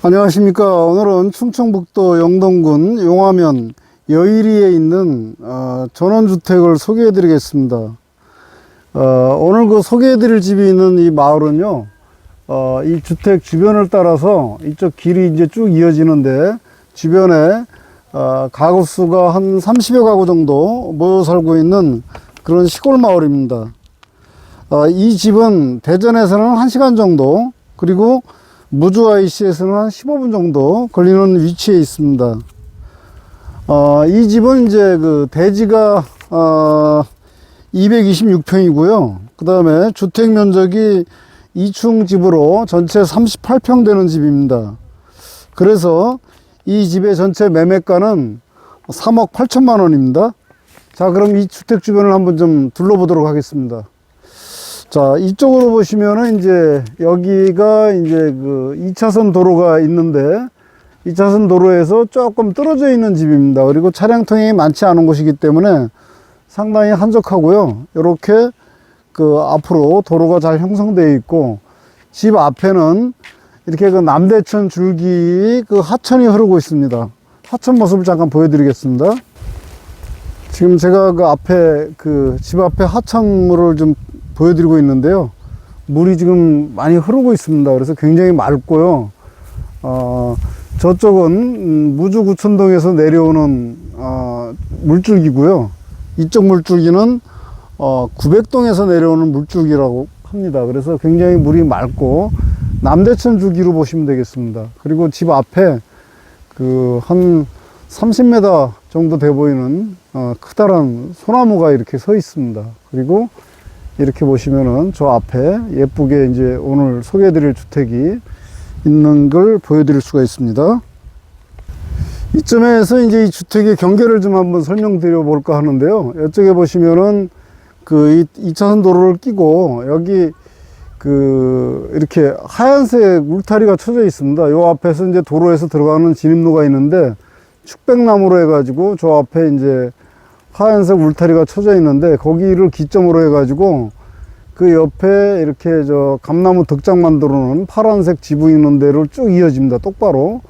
안녕하십니까. 오늘은 충청북도 영동군 용화면 여일리에 있는 어, 전원주택을 소개해 드리겠습니다. 어, 오늘 그 소개해 드릴 집이 있는 이 마을은요, 어, 이 주택 주변을 따라서 이쪽 길이 이제 쭉 이어지는데, 주변에 어, 가구 수가 한 30여 가구 정도 모여 살고 있는 그런 시골 마을입니다. 어, 이 집은 대전에서는 1시간 정도, 그리고 무주 IC에서는 한 15분 정도 걸리는 위치에 있습니다. 어, 이 집은 이제 그 대지가 어, 226평이고요. 그 다음에 주택 면적이 2층 집으로 전체 38평 되는 집입니다. 그래서 이 집의 전체 매매가는 3억 8천만 원입니다. 자, 그럼 이 주택 주변을 한번 좀 둘러보도록 하겠습니다. 자, 이쪽으로 보시면은 이제 여기가 이제 그 2차선 도로가 있는데 2차선 도로에서 조금 떨어져 있는 집입니다. 그리고 차량통이 많지 않은 곳이기 때문에 상당히 한적하고요. 이렇게 그 앞으로 도로가 잘 형성되어 있고 집 앞에는 이렇게 그 남대천 줄기 그 하천이 흐르고 있습니다. 하천 모습을 잠깐 보여드리겠습니다. 지금 제가 그 앞에 그 집 앞에 하천물을 좀 보여드리고 있는데요. 물이 지금 많이 흐르고 있습니다. 그래서 굉장히 맑고요. 어, 저쪽은 음, 무주구천동에서 내려오는 어, 물줄기고요. 이쪽 물줄기는 어, 구백동에서 내려오는 물줄기라고 합니다. 그래서 굉장히 물이 맑고 남대천 줄기로 보시면 되겠습니다. 그리고 집 앞에 그 한 30m 정도 돼 보이는 어, 크다란 소나무가 이렇게 서 있습니다. 그리고 이렇게 보시면은 저 앞에 예쁘게 이제 오늘 소개해 드릴 주택이 있는 걸 보여드릴 수가 있습니다. 이쯤에서 이제 이 주택의 경계를 좀 한번 설명드려 볼까 하는데요. 이쪽에 보시면은 그 2차선 도로를 끼고 여기 그 이렇게 하얀색 울타리가 쳐져 있습니다. 요 앞에서 이제 도로에서 들어가는 진입로가 있는데 축백나무로 해가지고 저 앞에 이제 하얀색 울타리가 쳐져 있는데 거기를 기점으로 해가지고 그 옆에 이렇게 저 감나무 덕장 만들어 놓은 파란색 지붕 있는 데를 쭉 이어집니다. 똑바로.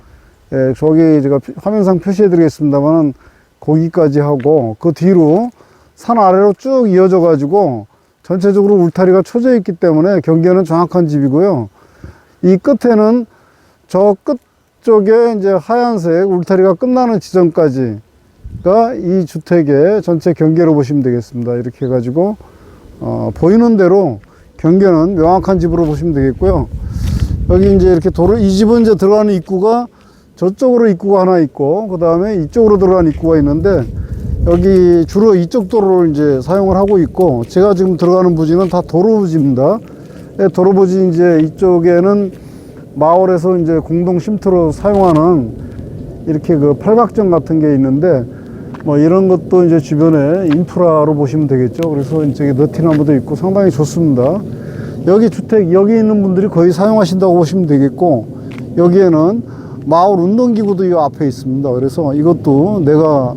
예, 저기 제가 피- 화면상 표시해 드리겠습니다만은 거기까지 하고 그 뒤로 산 아래로 쭉 이어져 가지고 전체적으로 울타리가 쳐져 있기 때문에 경계는 정확한 집이고요. 이 끝에는 저 끝 쪽에 이제 하얀색 울타리가 끝나는 지점까지 가 이 주택의 전체 경계로 보시면 되겠습니다. 이렇게 해가지고 어, 보이는 대로 경계는 명확한 집으로 보시면 되겠고요. 여기 이제 이렇게 도로 이 집은 이제 들어가는 입구가 저쪽으로 입구가 하나 있고 그 다음에 이쪽으로 들어가는 입구가 있는데 여기 주로 이쪽 도로를 이제 사용을 하고 있고 제가 지금 들어가는 부지는 다 도로 부지입니다. 예, 도로 부지 이제 이쪽에는 마을에서 이제 공동 쉼터로 사용하는 이렇게 그 팔각정 같은 게 있는데 뭐 이런 것도 이제 주변에 인프라로 보시면 되겠죠. 그래서 이쪽에 너티나무도 있고 상당히 좋습니다. 여기 주택 여기 있는 분들이 거의 사용하신다고 보시면 되겠고 여기에는 마을 운동기구도 이 앞에 있습니다. 그래서 이것도 내가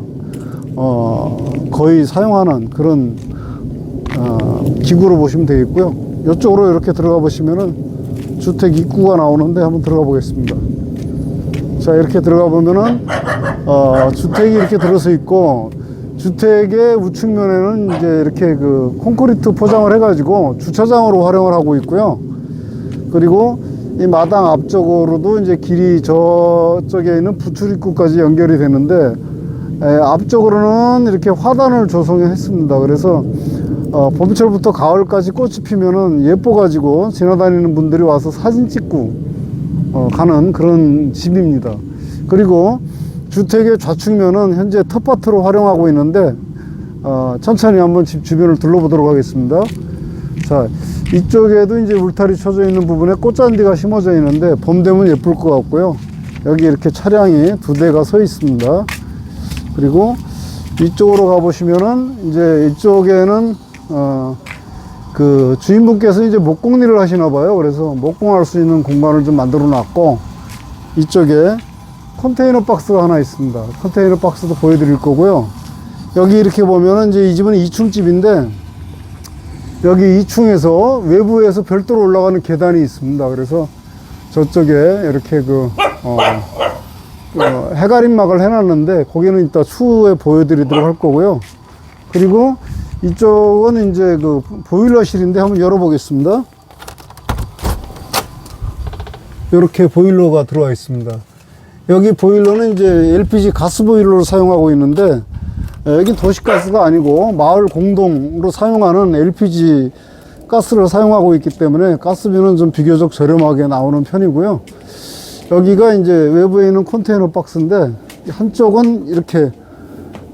어 거의 사용하는 그런 어 기구로 보시면 되겠고요. 이쪽으로 이렇게 들어가 보시면은 주택 입구가 나오는데 한번 들어가 보겠습니다. 자 이렇게 들어가 보면은 어, 주택이 이렇게 들어서 있고 주택의 우측면에는 이제 이렇게 그 콘크리트 포장을 해가지고 주차장으로 활용을 하고 있고요. 그리고 이 마당 앞쪽으로도 이제 길이 저쪽에 있는 부출입구까지 연결이 되는데 에, 앞쪽으로는 이렇게 화단을 조성했습니다. 그래서 어, 봄철부터 가을까지 꽃이 피면은 예뻐가지고 지나다니는 분들이 와서 사진 찍고 어, 가는 그런 집입니다. 그리고 주택의 좌측면은 현재 텃밭으로 활용하고 있는데 어, 천천히 한번 집 주변을 둘러보도록 하겠습니다. 자, 이쪽에도 이제 울타리 쳐져 있는 부분에 꽃잔디가 심어져 있는데 봄 되면 예쁠 것 같고요. 여기 이렇게 차량이 두 대가 서 있습니다. 그리고 이쪽으로 가보시면은 이제 이쪽에는 어, 그 주인분께서 이제 목공일을 하시나 봐요. 그래서 목공할 수 있는 공간을 좀 만들어 놨고 이쪽에 컨테이너 박스가 하나 있습니다. 컨테이너 박스도 보여드릴 거고요. 여기 이렇게 보면은 이제 이 집은 2층 집인데 여기 2층에서 외부에서 별도로 올라가는 계단이 있습니다. 그래서 저쪽에 이렇게 그, 어, 어, 해가림막을 해놨는데 거기는 이따 추후에 보여드리도록 할 거고요. 그리고 이쪽은 이제 그 보일러실인데 한번 열어보겠습니다. 이렇게 보일러가 들어와 있습니다. 여기 보일러는 이제 LPG 가스 보일러를 사용하고 있는데 에, 여기 도시가스가 아니고 마을 공동으로 사용하는 LPG 가스를 사용하고 있기 때문에 가스비는 좀 비교적 저렴하게 나오는 편이고요. 여기가 이제 외부에 있는 컨테이너 박스인데 한쪽은 이렇게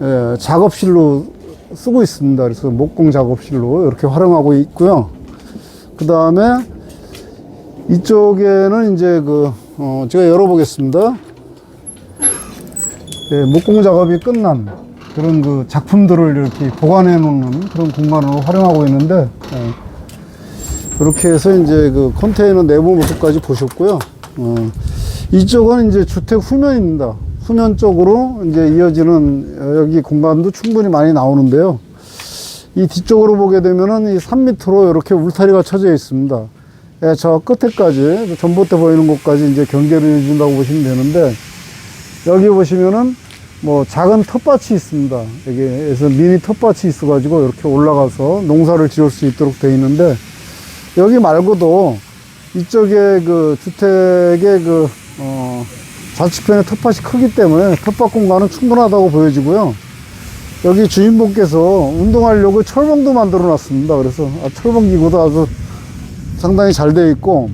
에, 작업실로 쓰고 있습니다. 그래서 목공 작업실로 이렇게 활용하고 있고요. 그 다음에 이쪽에는 이제 그, 어, 제가 열어보겠습니다. 예, 목공 작업이 끝난 그런 그 작품들을 이렇게 보관해 놓는 그런 공간으로 활용하고 있는데, 예, 이렇게 해서 이제 그 컨테이너 내부 모습까지 보셨고요. 어, 이쪽은 이제 주택 후면입니다. 후면 쪽으로 이제 이어지는 어, 여기 공간도 충분히 많이 나오는데요. 이 뒤쪽으로 보게 되면은 이 3m로 이렇게 울타리가 쳐져 있습니다. 예, 저 끝에까지 그 전봇대 보이는 곳까지 이제 경계를 해준다고 보시면 되는데 여기 보시면은 뭐 작은 텃밭이 있습니다. 여기에서 미니 텃밭이 있어가지고 이렇게 올라가서 농사를 지을 수 있도록 되어 있는데 여기 말고도 이쪽에 그 주택의 그, 어, 좌측편에 텃밭이 크기 때문에 텃밭 공간은 충분하다고 보여지고요. 여기 주인분께서 운동하려고 철봉도 만들어 놨습니다. 그래서 아, 철봉 기구도 아주 상당히 잘 되어 있고,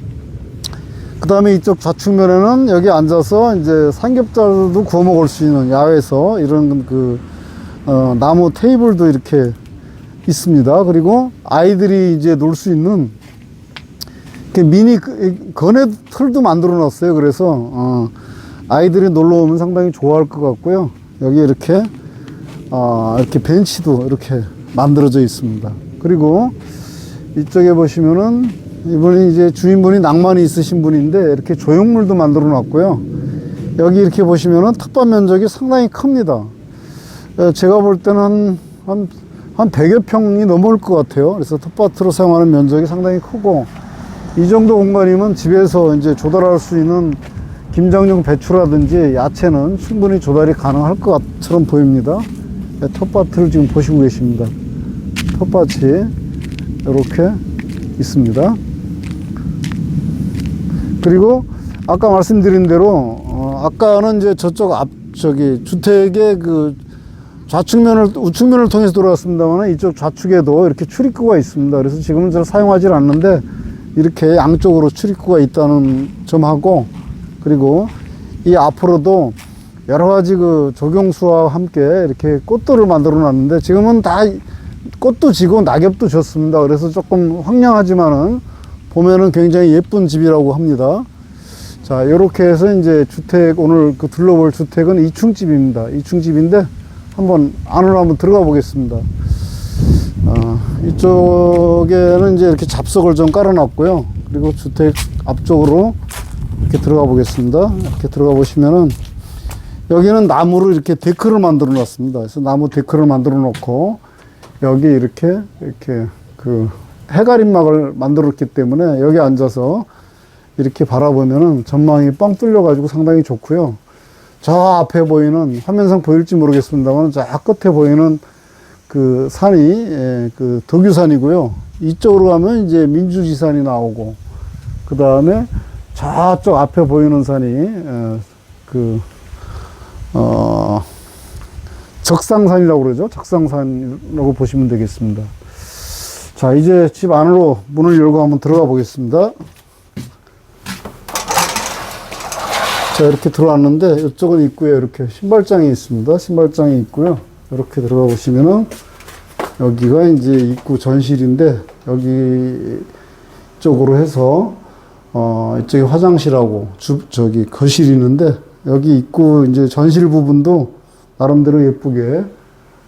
그 다음에 이쪽 좌측면에는 여기 앉아서 이제 삼겹살도 구워 먹을 수 있는 야외에서 이런 그, 어, 나무 테이블도 이렇게 있습니다. 그리고 아이들이 이제 놀 수 있는 미니 그- 거네 틀도 만들어 놨어요. 그래서 어, 아이들이 놀러 오면 상당히 좋아할 것 같고요. 여기 이렇게 어, 이렇게 벤치도 이렇게 만들어져 있습니다. 그리고 이쪽에 보시면은 이분이 이제 주인분이 낭만이 있으신 분인데 이렇게 조형물도 만들어 놨고요. 여기 이렇게 보시면은 텃밭 면적이 상당히 큽니다. 에, 제가 볼 때는 한, 한, 한 100여 평이 넘을 것 같아요. 그래서 텃밭으로 사용하는 면적이 상당히 크고, 이 정도 공간이면 집에서 이제 조달할 수 있는 김장용 배추라든지 야채는 충분히 조달이 가능할 것처럼 보입니다. 네, 텃밭을 지금 보시고 계십니다. 텃밭이 이렇게 있습니다. 그리고 아까 말씀드린 대로 어, 아까는 이제 저쪽 앞 저기 주택의 그 좌측면을 우측면을 통해서 돌아왔습니다만 이쪽 좌측에도 이렇게 출입구가 있습니다. 그래서 지금은 잘 사용하지 않는데 이렇게 양쪽으로 출입구가 있다는 점하고 그리고 이 앞으로도 여러 가지 그 조경수와 함께 이렇게 꽃들을 만들어 놨는데 지금은 다 꽃도 지고 낙엽도 졌습니다. 그래서 조금 황량하지만은 보면은 굉장히 예쁜 집이라고 합니다. 자, 이렇게 해서 이제 주택, 오늘 그 둘러볼 주택은 2층 집입니다. 2층 집인데 한번 안으로 한번 들어가 보겠습니다. 어, 이쪽에는 이제 이렇게 잡석을 좀 깔아놨고요. 그리고 주택 앞쪽으로 들어가 보겠습니다. 이렇게 들어가 보시면은 여기는 나무로 이렇게 데크를 만들어 놨습니다. 그래서 나무 데크를 만들어 놓고 여기 이렇게 이렇게 그 해가림막을 만들었기 때문에 여기 앉아서 이렇게 바라보면은 전망이 뻥 뚫려 가지고 상당히 좋고요. 저 앞에 보이는 화면상 보일지 모르겠습니다만 저 끝에 보이는 그 산이 예, 그 덕유산이고요. 이쪽으로 가면 이제 민주지산이 나오고 그 다음에 저쪽 앞에 보이는 산이 어, 그 어, 적상산이라고 그러죠. 적상산이라고 보시면 되겠습니다. 자, 이제 집 안으로 문을 열고 한번 들어가 보겠습니다. 자, 이렇게 들어왔는데, 이쪽은 입구에 이렇게 신발장이 있습니다. 신발장이 있고요. 이렇게 들어가 보시면은, 여기가 이제 입구 전실인데, 여기 쪽으로 해서, 어, 이쪽에 화장실하고, 주, 저기, 거실이 있는데, 여기 입구 이제 전실 부분도 나름대로 예쁘게,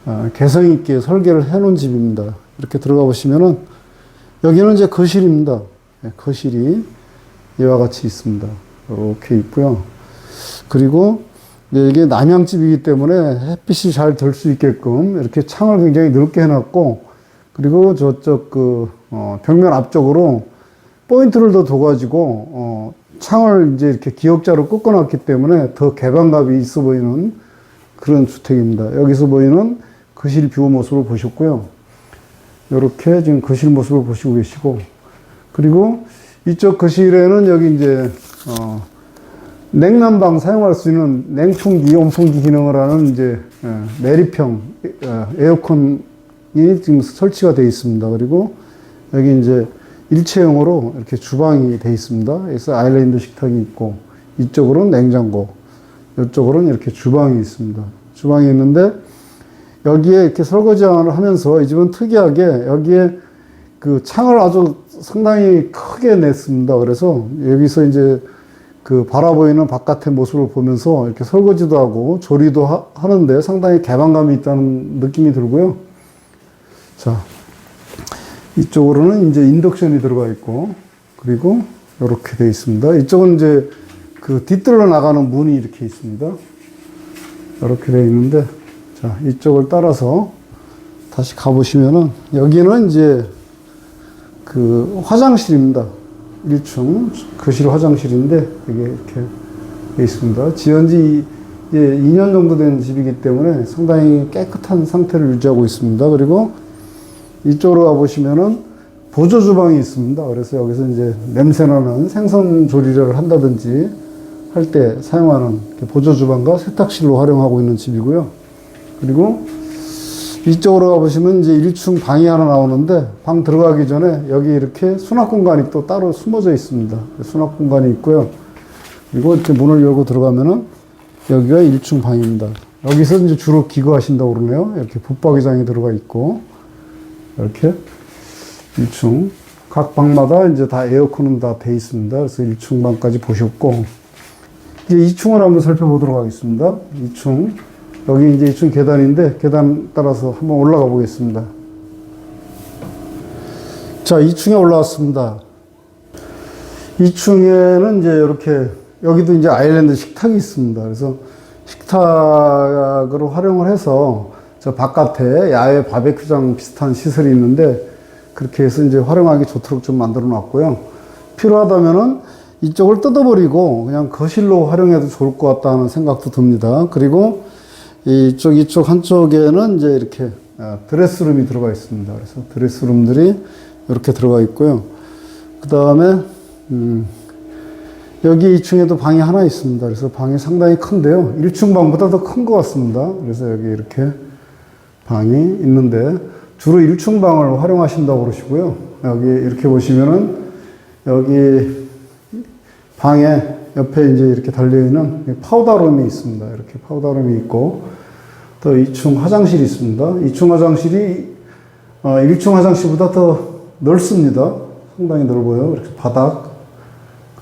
어, 개성 있게 설계를 해 놓은 집입니다. 이렇게 들어가 보시면은, 여기는 이제 거실입니다. 네, 거실이 이와 같이 있습니다. 이렇게 있고요. 그리고 이게 남향집이기 때문에 햇빛이 잘 들 수 있게끔 이렇게 창을 굉장히 넓게 해놨고, 그리고 저쪽 그, 어, 벽면 앞쪽으로 포인트를 더 둬가지고, 어, 창을 이제 이렇게 기역자로 꺾어놨기 때문에 더 개방감이 있어 보이는 그런 주택입니다. 여기서 보이는 거실 뷰 모습을 보셨고요. 이렇게 지금 거실 모습을 보시고 계시고, 그리고 이쪽 거실에는 여기 이제, 어, 냉난방 사용할 수 있는 냉풍기, 온풍기 기능을 하는 이제, 예, 내리평, 예, 에어컨이 지금 설치가 되어 있습니다. 그리고 여기 이제 일체형으로 이렇게 주방이 되어 있습니다. 그래서 아일랜드 식탁이 있고, 이쪽으로는 냉장고, 이쪽으로는 이렇게 주방이 있습니다. 주방이 있는데, 여기에 이렇게 설거지를 하면서 이 집은 특이하게 여기에 그 창을 아주 상당히 크게 냈습니다. 그래서 여기서 이제 그 바라보이는 바깥의 모습을 보면서 이렇게 설거지도 하고 조리도 하, 하는데 상당히 개방감이 있다는 느낌이 들고요. 자, 이쪽으로는 이제 인덕션이 들어가 있고 그리고 이렇게 되어 있습니다. 이쪽은 이제 그 뒤뜰로 나가는 문이 이렇게 있습니다. 이렇게 되어 있는데 자, 이쪽을 따라서 다시 가보시면은, 여기는 이제 그 화장실입니다. 1층 거실 화장실인데, 이게 이렇게 돼 있습니다. 지은 지 이제 2년 정도 된 집이기 때문에 상당히 깨끗한 상태를 유지하고 있습니다. 그리고 이쪽으로 가보시면은 보조 주방이 있습니다. 그래서 여기서 이제 냄새나는 생선 조리를 한다든지 할 때 사용하는 보조 주방과 세탁실로 활용하고 있는 집이고요. 그리고 이쪽으로 가보시면 이제 1층 방이 하나 나오는데 방 들어가기 전에 여기 이렇게 수납 공간이 또 따로 숨어져 있습니다. 수납 공간이 있고요. 그리고 이렇게 문을 열고 들어가면은 여기가 1층 방입니다. 여기서 이제 주로 기거하신다고 그러네요. 이렇게 붙박이장이 들어가 있고 이렇게 1층 각 방마다 이제 다 에어컨은 다 돼 있습니다. 그래서 1층 방까지 보셨고 이제 2층을 한번 살펴보도록 하겠습니다. 2층 여기 이제 2층 계단인데 계단 따라서 한번 올라가 보겠습니다. 자, 2층에 올라왔습니다. 2층에는 이제 이렇게 여기도 이제 아일랜드 식탁이 있습니다. 그래서 식탁으로 활용을 해서 저 바깥에 야외 바베큐장 비슷한 시설이 있는데 그렇게 해서 이제 활용하기 좋도록 좀 만들어 놨고요. 필요하다면은 이쪽을 뜯어버리고 그냥 거실로 활용해도 좋을 것 같다는 생각도 듭니다. 그리고 이쪽 이쪽 한쪽에는 이제 이렇게 아, 드레스룸이 들어가 있습니다. 그래서 드레스룸들이 이렇게 들어가 있고요. 그 다음에 음, 여기 2층에도 방이 하나 있습니다. 그래서 방이 상당히 큰데요. 1층 방보다 더 큰 것 같습니다. 그래서 여기 이렇게 방이 있는데 주로 1층 방을 활용하신다고 그러시고요. 여기 이렇게 보시면은 여기 방에 옆에 이제 이렇게 달려있는 파우더룸이 있습니다. 이렇게 파우더룸이 있고, 또 2층 화장실이 있습니다. 2층 화장실이, 어, 1층 화장실보다 더 넓습니다. 상당히 넓어요. 이렇게 바닥,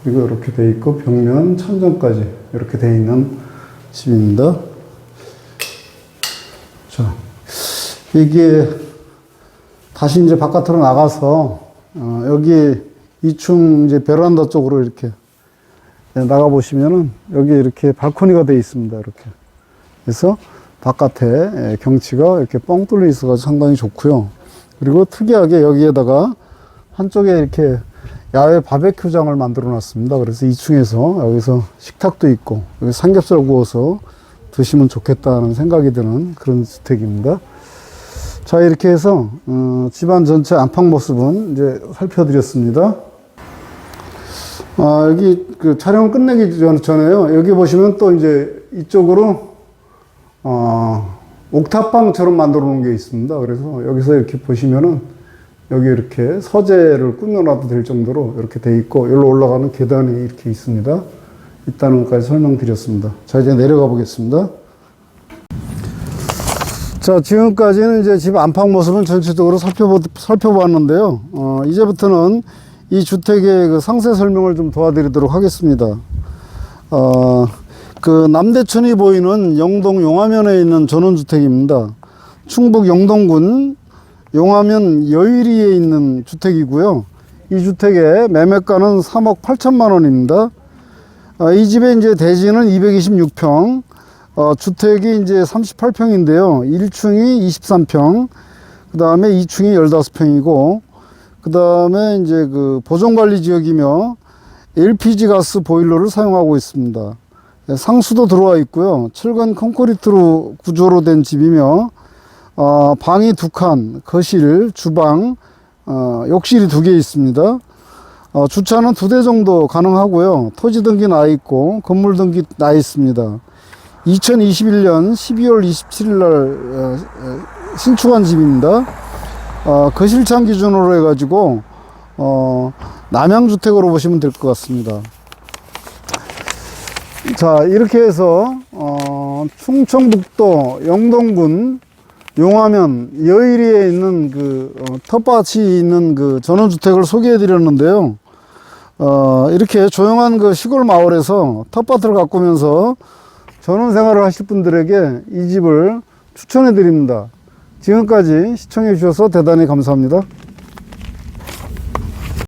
그리고 이렇게 돼 있고, 벽면, 천장까지 이렇게 돼 있는 집입니다. 자, 이게 다시 이제 바깥으로 나가서, 어, 여기 2층 이제 베란다 쪽으로 이렇게 네, 나가 보시면은 여기 이렇게 발코니가 되어 있습니다. 이렇게. 그래서 바깥에 예, 경치가 이렇게 뻥 뚫려 있어가지고 상당히 좋고요. 그리고 특이하게 여기에다가 한쪽에 이렇게 야외 바베큐장을 만들어 놨습니다. 그래서 2층에서 여기서 식탁도 있고 여기 삼겹살 구워서 드시면 좋겠다는 생각이 드는 그런 주택입니다. 자 이렇게 해서 어, 집안 전체 안방 모습은 이제 살펴드렸습니다. 아, 여기 그 촬영 끝내기 전, 전에요. 여기 보시면 또 이제 이쪽으로 어, 옥탑방처럼 만들어 놓은 게 있습니다. 그래서 여기서 이렇게 보시면은 여기 이렇게 서재를 꾸며놔도 될 정도로 이렇게 돼 있고 여기로 올라가는 계단이 이렇게 있습니다. 것까지 설명드렸습니다. 자, 이제 내려가 보겠습니다. 자, 지금까지는 이제 집 안방 모습을 전체적으로 살펴보, 살펴봤는데요. 어, 이제부터는 이 주택의 그 상세 설명을 좀 도와드리도록 하겠습니다. 어, 그 남대천이 보이는 영동 용화면에 있는 전원주택입니다. 충북 영동군 용화면 여의리에 있는 주택이고요. 이 주택의 매매가는 3억 8천만 원입니다. 어, 이 집의 이제 대지는 226평, 어, 주택이 이제 38평인데요. 1층이 23평, 그 다음에 2층이 15평이고, 그 다음에 이제 그 보존관리 지역이며, LPG 가스 보일러를 사용하고 있습니다. 예, 상수도 들어와 있고요. 철근 콘크리트로 구조로 된 집이며 어, 방이 두 칸, 거실, 주방, 어, 욕실이 두 개 있습니다. 어, 주차는 두 대 정도 가능하고요. 토지 등기 나 있고 건물 등기 나 있습니다. 2021년 12월 27일 날 어, 어, 신축한 집입니다. 어, 거실창 기준으로 해가지고 어, 남양주택으로 보시면 될 것 같습니다. 자 이렇게 해서 어, 충청북도 영동군 용화면 여의리에 있는 그 어, 텃밭이 있는 그 전원주택을 소개해 드렸는데요. 어, 이렇게 조용한 그 시골 마을에서 텃밭을 가꾸면서 전원 생활을 하실 분들에게 이 집을 추천해 드립니다. 지금까지 시청해 주셔서 대단히 감사합니다.